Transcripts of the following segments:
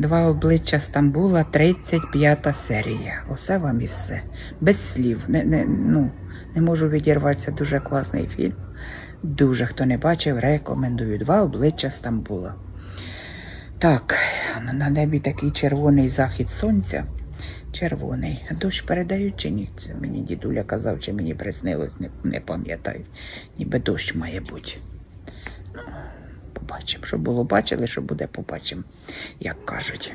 Два обличчя Стамбула, 35 серія. Оце вам і все. Без слів. Не, не, ну, не можу відірватися. Дуже класний фільм. Дуже хто не бачив, рекомендую. Два обличчя Стамбула. Так, на небі такий червоний захід сонця. Червоний. Дощ передають чи ні? Це мені дідуля казав, чи мені приснилось, не, не пам'ятаю. Ніби дощ має бути. Побачимо. Що було, бачили, що буде, побачимо, як кажуть.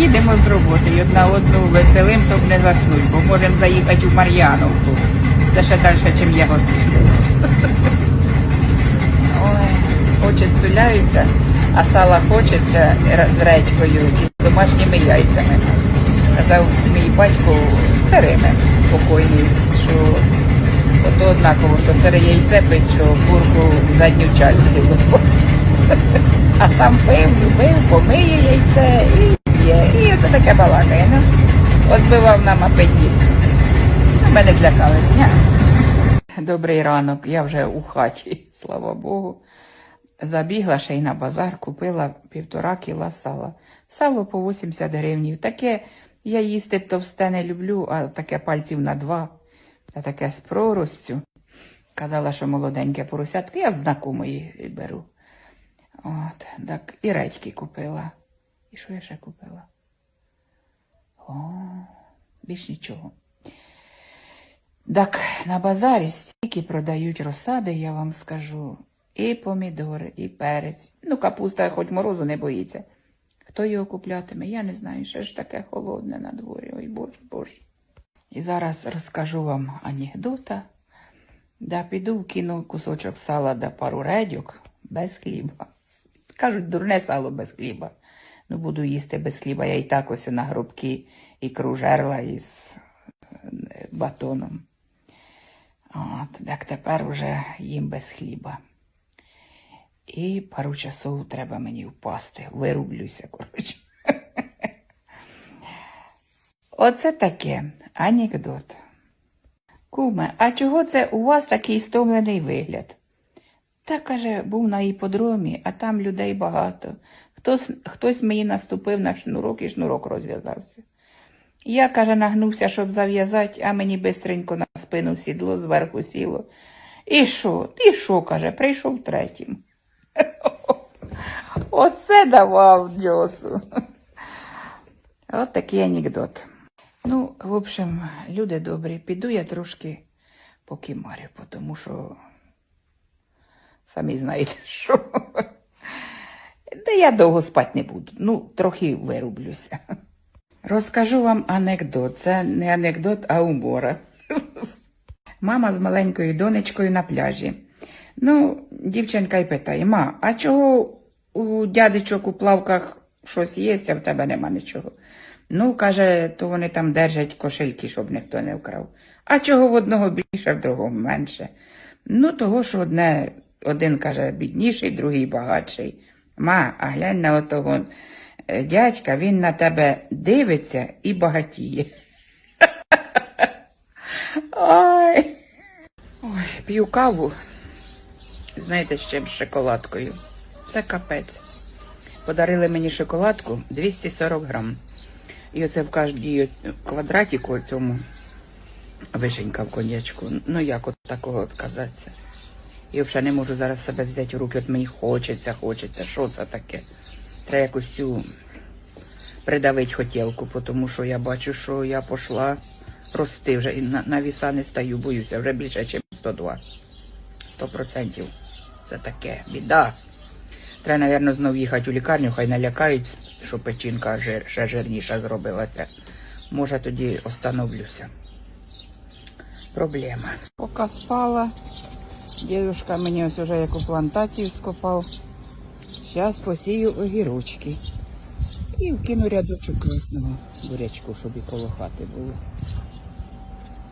Їдемо з роботи і одна одну веселим, то не заснуть, бо можемо заїхати у Мар'яновку. Це ще далі, ніж я готую. Очі спиляються, а сала хочеться з редькою і з домашніми яйцями. Казав мій батько старими покойний, що ото однаково, що сире яйце пить, що курку в задню частину. А сам пив, любив, помиє яйце і таке балакає. Ну, Отбивав нам апетит. Ну, Ми не злякались. Добрий ранок, я вже у хаті, слава Богу. Забігла ще й на базар, купила півтора кіла сала. Сало по 80 гривнів. Таке я їсти товсте не люблю, а таке пальців на два. Та таке з проростю. Казала, що молоденьке поросятко, я в знакомої беру. От, так, і редьки купила. І що я ще купила? О, більш нічого. Так, на базарі стільки продають розсади, я вам скажу. І помідори, і перець. Ну, капуста хоч морозу не боїться. Хто його куплятиме, я не знаю, ще ж таке холодне на дворі. Ой, боже, боже. І зараз розкажу вам анекдота. Да піду вкину кусочок сала да пару редьок без хліба. Кажуть, дурне сало без хліба. Ну, буду їсти без хліба. Я і так ось на грубки ікру жерла із е, батоном. От, так тепер уже їм без хліба. І пару часов треба мені впасти. Вирублюся, коротше. Оце таке анекдот. Куме, а чого це у вас такий стомлений вигляд? Та, каже, був на іподромі, а там людей багато. Хтось, хтось мені наступив на шнурок і шнурок розв'язався. Я, каже, нагнувся, щоб зав'язати, а мені бистренько на спину сідло зверху сіло. І що? І що, каже, прийшов третім. Оце давав дьосу. От такий анекдот. Ну, в общем, люди добрі, піду я трошки покимарю, тому що самі знаєте, що. Та я довго спати не буду. Ну, трохи вирублюся. Розкажу вам анекдот. Це не анекдот, а умора. Мама з маленькою донечкою на пляжі. Ну, дівчинка й питає: ма, а чого у дядечок у плавках щось є, а в тебе нема нічого? Ну, каже, то вони там держать кошельки, щоб ніхто не вкрав. А чого в одного більше, в другого менше? Ну, того, що одне, один каже бідніший, другий багатший. Ма, а глянь на отого е, дядька, він на тебе дивиться і багатіє. Ой. Ой, п'ю каву. Знаєте, ще з шоколадкою. Це капець. Подарили мені шоколадку 240 грам. І оце в кожній квадратіку цьому вишенька в конячку. Ну як от такого відказатися? І взагалі не можу зараз себе взяти в руки. От мені хочеться, хочеться. Що це таке? Треба якусь цю придавити хотілку, тому що я бачу, що я пішла рости вже і на, на віса не стаю, боюся, вже більше, ніж 102. 100%. Це таке, біда. Треба, мабуть, знов їхати у лікарню, хай налякають, що печінка жир, ще жирніша зробилася. Може, тоді остановлюся. проблема. Поки спала, дідушка мені ось уже яку плантацію скопав. Зараз посію огірочки. І вкину рядочок красного бурячку, щоб і коло хати було.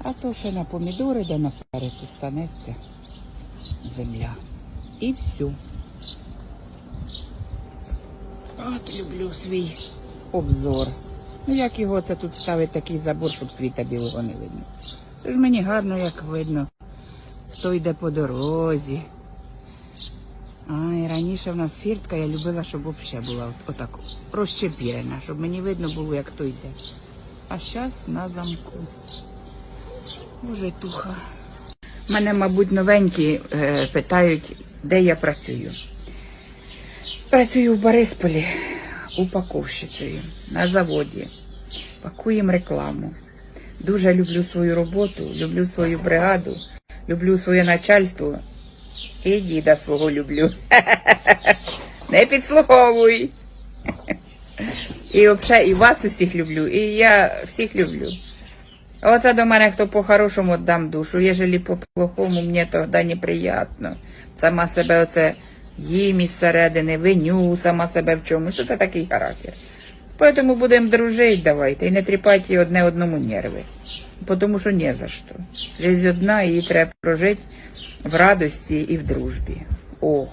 А то ще на помідори, де на перець станеться земля. І все. От люблю свій обзор. Ну як його це тут ставить такий забор, щоб світа білого не видно. Тож мені гарно як видно, хто йде по дорозі. Ай, раніше в нас фіртка, я любила, щоб взагалі була от, отак розчепірена, щоб мені видно було, як хто йде. А зараз на замку. Боже, туха. Мене, мабуть, новенькі е, питають, де я працюю. Працюю в Борисполі упаковщицею на заводі. Пакуємо рекламу. Дуже люблю свою роботу, люблю свою бригаду, люблю своє начальство і діда свого люблю. Не підслуховуй. І взагалі і вас усіх люблю, і я всіх люблю. Оце до мене хто по-хорошому дам душу, ежели по-плохому, мені тоді неприємно. Сама себе оце їм із середини, виню сама себе в чомусь. Це такий характер. Поэтому будемо дружити давайте і не тріпайте одне одному нерви. Тому що не за що. Жизнь одна, її треба прожити в радості і в дружбі. О.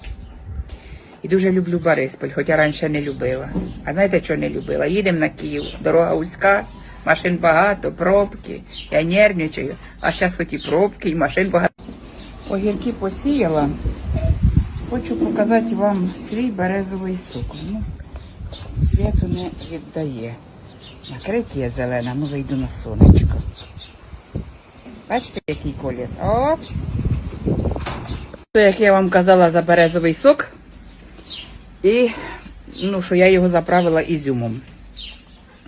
І дуже люблю Борисполь, хоча раніше не любила. А знаєте, що не любила? Їдемо на Київ, дорога вузька, машин багато, пробки. Я нервничаю, а зараз хоч і пробки, і машин багато. Огірки посіяла. Хочу показати вам свій березовий сок. Ну, світу не віддає. Накриті є зелена, ну вийду на сонечко. Бачите, який колір? О! То, як я вам казала за березовий сок, і ну, що я його заправила ізюмом.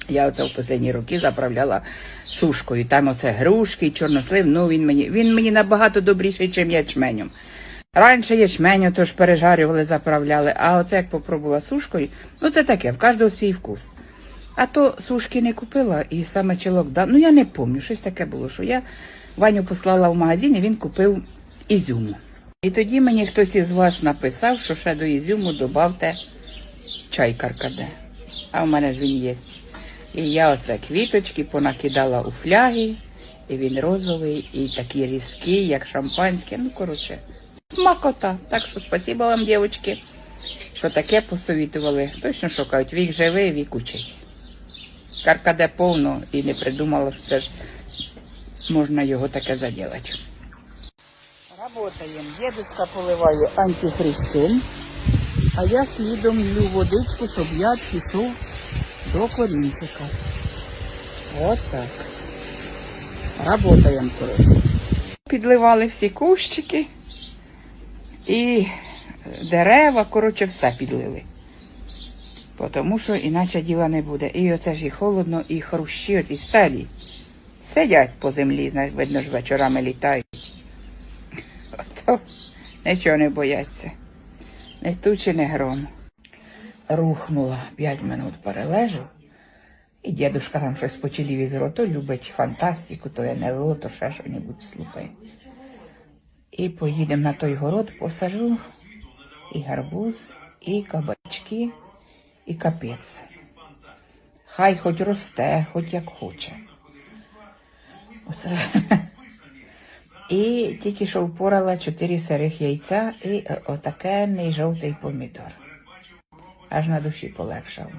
Я оце в останні роки заправляла сушкою. Там оце грушки, чорнослив, ну він мені, він мені набагато добріший, ніж ячменем. Раніше ячменю теж пережарювали, заправляли, а оце як попробувала сушкою, ну це таке, в кожного свій вкус. А то сушки не купила і саме чолок дав. Ну я не пам'ятаю, щось таке було, що я Ваню послала в магазин і він купив ізюму. І тоді мені хтось із вас написав, що ще до ізюму додавте чай каркаде. А в мене ж він є. І я оце квіточки понакидала у фляги, і він розовий, і такий різкий, як шампанське. Ну, коротше, смакота. Так що спасибо вам, дівчатки, що таке посовітували. Точно що кажуть, вік живий, вік учись. Каркаде повно і не придумала, що це ж можна його таке заділати. Работаем. Дедушка поливає антихристин, а я слідом лью водичку, щоб я пішов до корінчика. Ось так. Работаємо, коротше. Підливали всі кущики і дерева, коротше, все підлили. Тому що іначе діла не буде. І оце ж і холодно, і хрущі, оці старі. Сидять по землі, видно ж вечорами літають. Ото нічого не бояться. Не тучі, не гром. Рухнула п'ять минут перележу. І дідушка там щось по телевізору, то любить фантастику, то НЛО, то ще що-небудь слухає. І поїдемо на той город, посажу і гарбуз, і кабачки, і капець. Хай хоч росте, хоч як хоче. Оце. І тільки що впорала чотири сирих яйця і е, отакенний жовтий помідор. Аж на душі полегшало.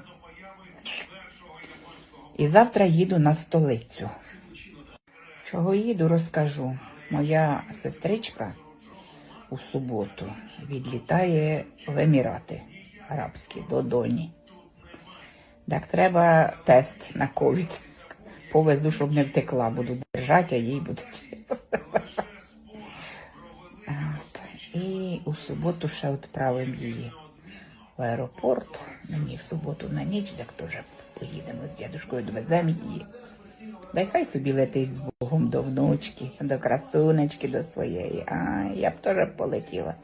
І завтра їду на столицю. Чого їду, розкажу. Моя сестричка у суботу відлітає в Емірати Арабські до Доні. Так треба тест на ковід. Повезу, щоб не втекла, буду держати, а їй будуть. І у суботу ще відправимо її в аеропорт. Мені в суботу на ніч, так теж поїдемо з дядушкою, довеземо її. Дай хай собі летить з Богом до внучки, до красунечки, до своєї. А я б теж полетіла.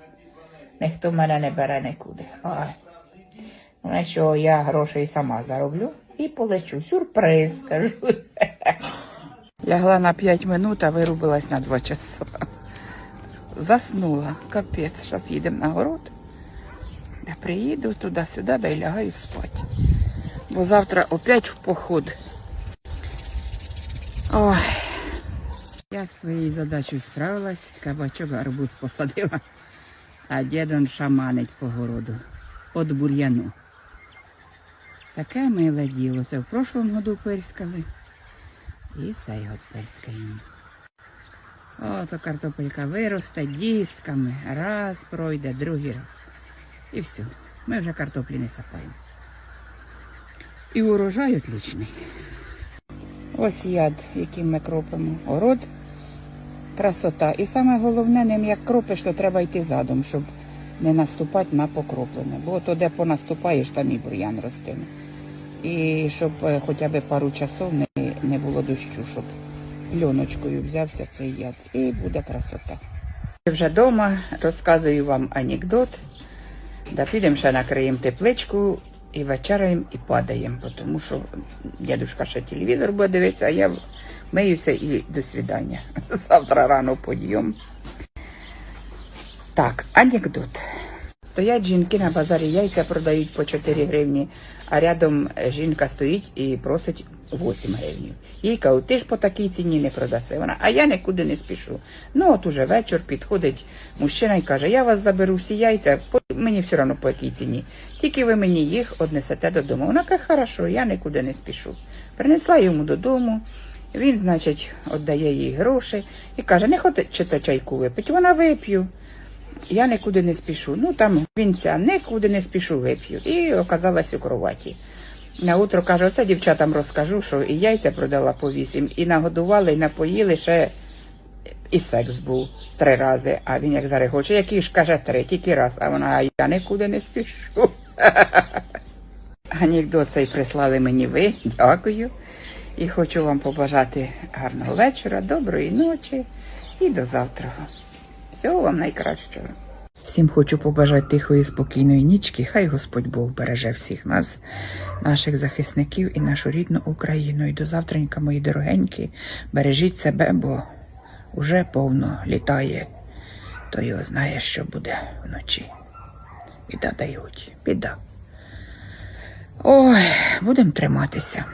Ніхто мене не бере нікуди. Ой. Ну, що я грошей сама зароблю і полечу. Сюрприз, скажу. Лягла на 5 минут, а вирубилась на 2 часа. Заснула. Капець. Зараз їдемо на город. Я приїду туди-сюди, да й лягаю спати. Бо завтра опять в поход. Ой. Я своєю задачею справилась, кабачок арбуз посадила, а дідон шаманить по городу. От бур'яну. Таке миле діло. Це в прошлому году пирскали. І цей год пирскаємо. Ото картопелька виросте дісками. Раз пройде, другий раз. І все. Ми вже картоплі не сапаємо. І урожай отличний. Ось яд, яким ми кропимо. Город, красота. І саме головне, ним як кропиш, то треба йти задом, щоб не наступати на покроплене. Бо то, де понаступаєш, там і бур'ян ростиме. І щоб е, хоча б пару часов не, не було дощу, щоб льоночкою взявся цей яд. І буде красота. Вже вдома розказую вам анекдот. Да підемо ще накриємо тепличку і вечеряємо і падаємо, тому що дядюшка ще телевізор буде дивитися, а я миюся і до свидання. Завтра рано підйом. Так, анекдот. Стоять жінки на базарі, яйця продають по 4 гривні, а рядом жінка стоїть і просить 8 гривень. Їй кажуть, ти ж по такій ціні не продаси. Вона, а я нікуди не спішу. Ну от уже вечір підходить мужчина і каже, я вас заберу всі яйця, мені все одно по якій ціні. Тільки ви мені їх однесете додому. Вона каже, хорошо, я нікуди не спішу. Принесла йому додому. Він, значить, віддає їй гроші і каже, не хочете чайку випити, вона вип'ю. Я нікуди не спішу. Ну там вінця, нікуди не спішу вип'ю. І оказалась у кроваті. На утро каже, оце дівчатам розкажу, що і яйця продала по вісім, і нагодували, і напоїли ще і секс був три рази. А він як зарегоче, який ж каже три, тільки раз. А вона, а я нікуди не спішу. Анекдот цей прислали мені ви. Дякую. І хочу вам побажати гарного вечора, доброї ночі і до завтра. Всього вам найкращого. Всім хочу побажати тихої, спокійної нічки. Хай Господь Бог береже всіх нас, наших захисників і нашу рідну Україну. І до завтранька, мої дорогенькі, бережіть себе, бо уже повно літає. То його знає, що буде вночі. Біда дають, біда. Ой, будемо триматися.